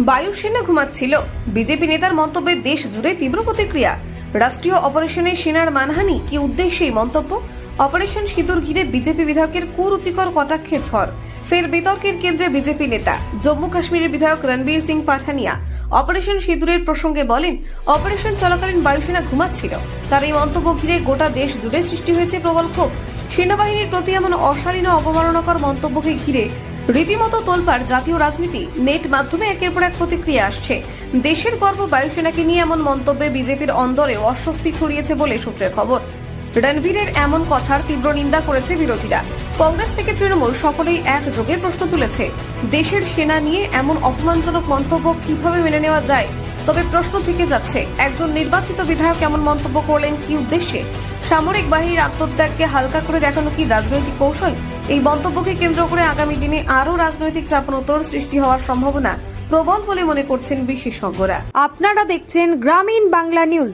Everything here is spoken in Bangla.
বায়ুসেনা ঘুমাচ্ছিল। বিজেপি নেতার মন্তব্যে দেশ জুড়ে তীব্র প্রতিক্রিয়া। রাষ্ট্রীয় অপারেশনে সেনার মানহানি কি উদ্দেশ্যে মন্তব্য? অপারেশন সিঁদুর ঘিরে বিজেপি বিধায়কের কুরুচিকর কটাক্ষে ঝড়। ফের বিতর্কের কেন্দ্রে বিজেপি নেতা। জম্মু কাশ্মীরের বিধায়ক রণবীর সিং পাঠানিয়া অপারেশন সিঁদুরের প্রসঙ্গে বলেন, অপারেশন চলাকালীন বায়ুসেনা ঘুমাচ্ছিল। তার এই মন্তব্য ঘিরে গোটা দেশ জুড়ে সৃষ্টি হয়েছে প্রবল ক্ষোভ। সেনাবাহিনীর প্রতি এমন অশালীন অবমাননাকর মন্তব্যকে ঘিরে রীতিমতো তোলপাড় জাতীয় রাজনীতি, নেট মাধ্যমে একের পর এক প্রতিক্রিয়া আসছে। দেশের গর্ব বায়ুসেনাকে নিয়ে এমন মন্তব্যে বিজেপির অন্দরে অস্বস্তি ছড়িয়েছে বলে সূত্রের খবর। রণবীরের এমন কথার তীব্র নিন্দা করেছে বিরোধীরা। কংগ্রেস থেকে তৃণমূল সকলেই একযোগে প্রশ্ন তুলেছে, দেশের সেনা নিয়ে এমন অপমানজনক মন্তব্য কীভাবে মেনে নেওয়া যায়? তবে প্রশ্ন থেকে যাচ্ছে, একজন নির্বাচিত বিধায়ক এমন মন্তব্য করলেন কি উদ্দেশ্যে? সামরিক বাহিনীর আত্মত্যাগকে হালকা করে দেখানো কি রাজনৈতিক কৌশল? এই মন্তব্যকে কেন্দ্র করে আগামী দিনে আরও রাজনৈতিক চাপনোতর সৃষ্টি হওয়ার সম্ভাবনা প্রবল বলে মনে করছেন বিশেষজ্ঞরা। আপনারা দেখছেন গ্রামীণ বাংলা নিউজ।